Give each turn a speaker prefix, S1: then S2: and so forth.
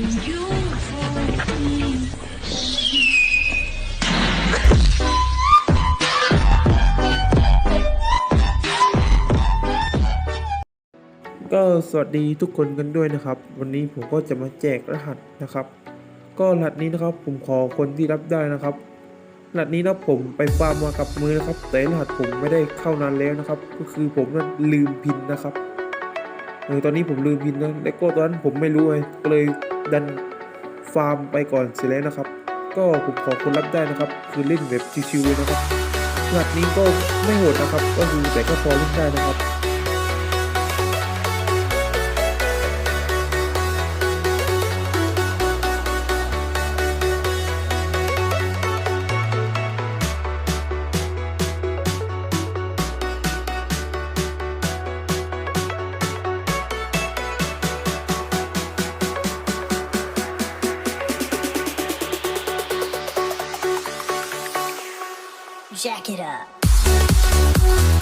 S1: ก็สวัสดีทุกคนกันด้วยนะครับ วันนี้ผมก็จะมาแจกรหัสนะครับ ก็รหัสนี้นะครับผมขอคนที่รับได้นะครับรหัสนี้นะผมไปฟาร์มมากับมือนะครับ แต่รหัสผมไม่ได้เข้านานแล้วนะครับ ก็คือผมนั้นลืมพินนะครับ ออตอนนี้ผมลืมพินนะและก็ตอนนั้นผมไม่รู้เลยก็เลยดันฟาร์มไปก่อนเสร็จแล้วนะครับ ก็ผมขอคนรับได้นะครับ คือเล่นแบบชิวๆเลยนะครับหลัดนี้ก็ไม่โหดนะครับ ก็คือแต่ก็พอเล่นได้นะครับ
S2: jack it up.